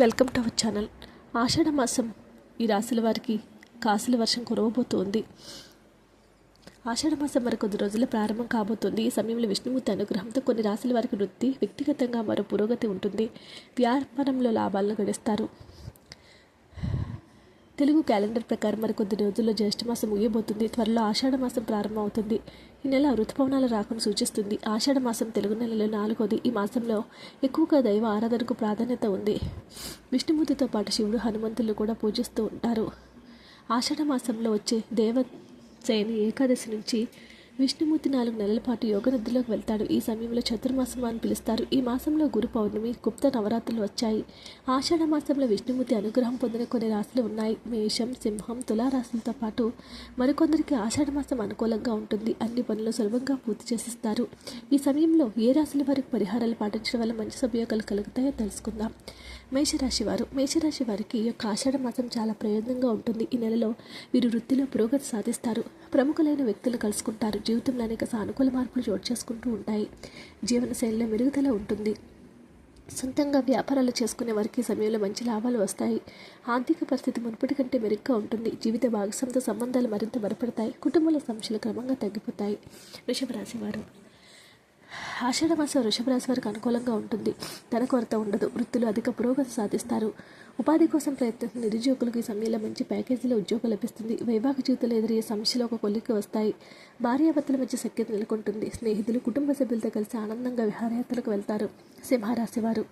Welcome to our channel. Ashadha మాసం ఈ రాశుల వారికి కాసుల వర్షం కురవబోతోంది. ఆషాఢ మాసం మరి కొద్ది రోజుల్లో ప్రారంభం కాబోతుంది. ఈ సమయంలో విష్ణుమూర్తి అనుగ్రహంతో కొన్ని రాశుల వారికి వృత్తి వ్యక్తిగతంగా మరో పురోగతి ఉంటుంది. వ్యాపారంలో లాభాలను గడిస్తారు. తెలుగు క్యాలెండర్ ప్రకారం మరి కొద్ది రోజుల్లో జ్యేష్ఠమాసం ముగియబోతుంది. త్వరలో ఆషాఢ మాసం ప్రారంభం అవుతుంది ఈ నెల ఋతుపవనాల రాకను సూచిస్తుంది. ఆషాఢ మాసం తెలుగు నెలలో నాలుగోది. ఈ మాసంలో ఎక్కువగా దైవ ఆరాధనకు ప్రాధాన్యత ఉంది. విష్ణుమూర్తితో పాటు శివుడు హనుమంతులు కూడా పూజిస్తూ ఉంటారు. ఆషాఢ మాసంలో వచ్చే దేవసేని ఏకాదశి నుంచి విష్ణుమూర్తి నాలుగు నెలల పాటు యోగ నిద్రలోకి వెళ్తాడు. ఈ సమయంలో చతుర్మాసం అని పిలుస్తారు. ఈ మాసంలో గురు పౌర్ణమి గుప్త నవరాత్రులు వచ్చాయి. ఆషాఢ మాసంలో విష్ణుమూర్తి అనుగ్రహం పొందిన కొన్ని రాశులు ఉన్నాయి. మేషం సింహం తులారాశులతో పాటు మరికొందరికి ఆషాఢ మాసం అనుకూలంగా ఉంటుంది. అన్ని పనులు సులభంగా పూర్తి చేసిస్తారు. ఈ సమయంలో ఏ రాశుల వారికి పరిహారాలు పాటించడం వల్ల మంచి సభ్యోగాలు కలుగుతాయో తెలుసుకుందాం. మేషరాశి వారు. మేషరాశి వారికి ఈ యొక్క ఆషాఢ మాసం చాలా ప్రయోజనంగా ఉంటుంది. ఈ నెలలో వీరు వృత్తిలో పురోగతి సాధిస్తారు. ప్రముఖులైన వ్యక్తులు కలుసుకుంటారు. జీవితంలో అనేక సానుకూల మార్పులు చోటు చేసుకుంటూ ఉంటాయి. జీవనశైలిలో మెరుగుదల ఉంటుంది. సొంతంగా వ్యాపారాలు చేసుకునే వారికి సమయంలో మంచి లాభాలు వస్తాయి. ఆర్థిక పరిస్థితి మునుపటి కంటే మెరుగ్గా ఉంటుంది. జీవిత భాగస్వామితో సంబంధాలు మరింత బలపడతాయి. కుటుంబంలో సమస్యలు క్రమంగా తగ్గిపోతాయి. వృషభ రాశివారు ఆషాఢ మాసం వృషభ రాశి వారికి అనుకూలంగా ఉంటుంది. ధన కొరత ఉండదు. వృత్తులు అధిక పురోగతి సాధిస్తారు. ఉపాధి కోసం ప్రయత్నిస్తున్న నిరుద్యోగులకు ఈ సమయంలో మంచి ప్యాకేజీలో ఉద్యోగం లభిస్తుంది. వైవాహిక జీవితంలో ఎదురయ్యే సమస్యలు ఒక కొలిక్కి వస్తాయి. భార్యాభర్తల మధ్య సఖ్యత నెలకొంటుంది. స్నేహితులు కుటుంబ సభ్యులతో కలిసి ఆనందంగా విహారయాత్రలకు వెళ్తారు. సింహరాశి వారు.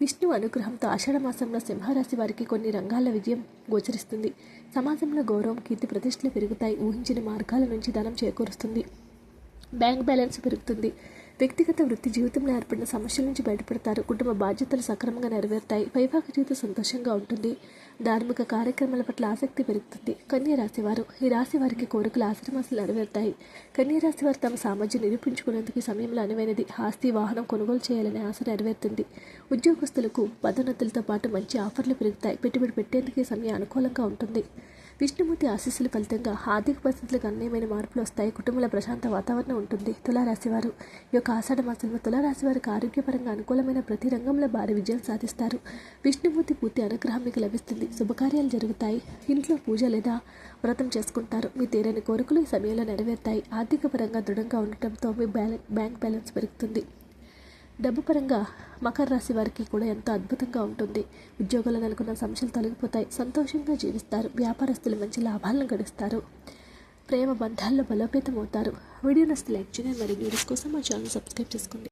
విష్ణు అనుగ్రహంతో ఆషాఢ మాసంలో సింహరాశి వారికి కొన్ని రంగాల విజయం గోచరిస్తుంది. సమాజంలో గౌరవం కీర్తి ప్రతిష్టలు పెరుగుతాయి. ఊహించిన మార్గాల నుంచి ధనం చేకూరుస్తుంది. బ్యాంక్ బ్యాలెన్స్ పెరుగుతుంది. వ్యక్తిగత వృత్తి జీవితంలో ఏర్పడిన సమస్యల నుంచి బయటపడతారు. కుటుంబ బాధ్యతలు సక్రమంగా నెరవేరుతాయి. వైవాహిక జీవితం సంతోషంగా ఉంటుంది. ధార్మిక కార్యక్రమాల పట్ల ఆసక్తి పెరుగుతుంది. కన్యా రాశి వారు ఈ రాశి వారికి కోరికలు ఆశ్రమాసులు నెరవేరుతాయి. కన్యా రాశి వారు తమ సామర్థ్యం నిరూపించుకునేందుకు ఈ సమయంలో అనువైనది. ఆస్తి వాహనం కొనుగోలు చేయాలనే ఆశ నెరవేరుతుంది. ఉద్యోగస్తులకు పదోన్నతులతో పాటు మంచి ఆఫర్లు పెరుగుతాయి. పెట్టుబడి పెట్టేందుకు ఈ సమయం అనుకూలంగా ఉంటుంది. విష్ణుమూర్తి ఆశీస్సుల ఫలితంగా ఆర్థిక పరిస్థితులకు అన్యమైన మార్పులు వస్తాయి. కుటుంబంలో ప్రశాంత వాతావరణం ఉంటుంది. తులారాశివారు ఈ యొక్క ఆషాఢ మాసంలో తులారాశి వారికి ఆరోగ్యపరంగా అనుకూలమైన ప్రతి రంగంలో భారీ విజయం సాధిస్తారు. విష్ణుమూర్తి పూర్తి అనుగ్రహం మీకు లభిస్తుంది. శుభకార్యాలు జరుగుతాయి. ఇంట్లో పూజ లేదా వ్రతం చేసుకుంటారు. మీ తీరని కోరికలు ఈ సమయంలో నెరవేరుతాయి. ఆర్థిక పరంగా దృఢంగా ఉండటంతో మీ బ్యాలెన్స్ బ్యాంక్ బ్యాలెన్స్ పెరుగుతుంది. డబ్బు పరంగా మకర రాశి వారికి కూడా ఎంతో అద్భుతంగా ఉంటుంది. ఉద్యోగాలు నెలకొన్న సమస్యలు తొలగిపోతాయి. సంతోషంగా జీవిస్తారు. వ్యాపారస్తులు మంచి లాభాలను గడిస్తారు. ప్రేమ బంధాల్లో బలోపేతం అవుతారు వీడియో నస్తే లైక్ చేయండి. మరి వీడియోస్ కోసం మా ఛానల్ సబ్స్క్రైబ్ చేసుకోండి.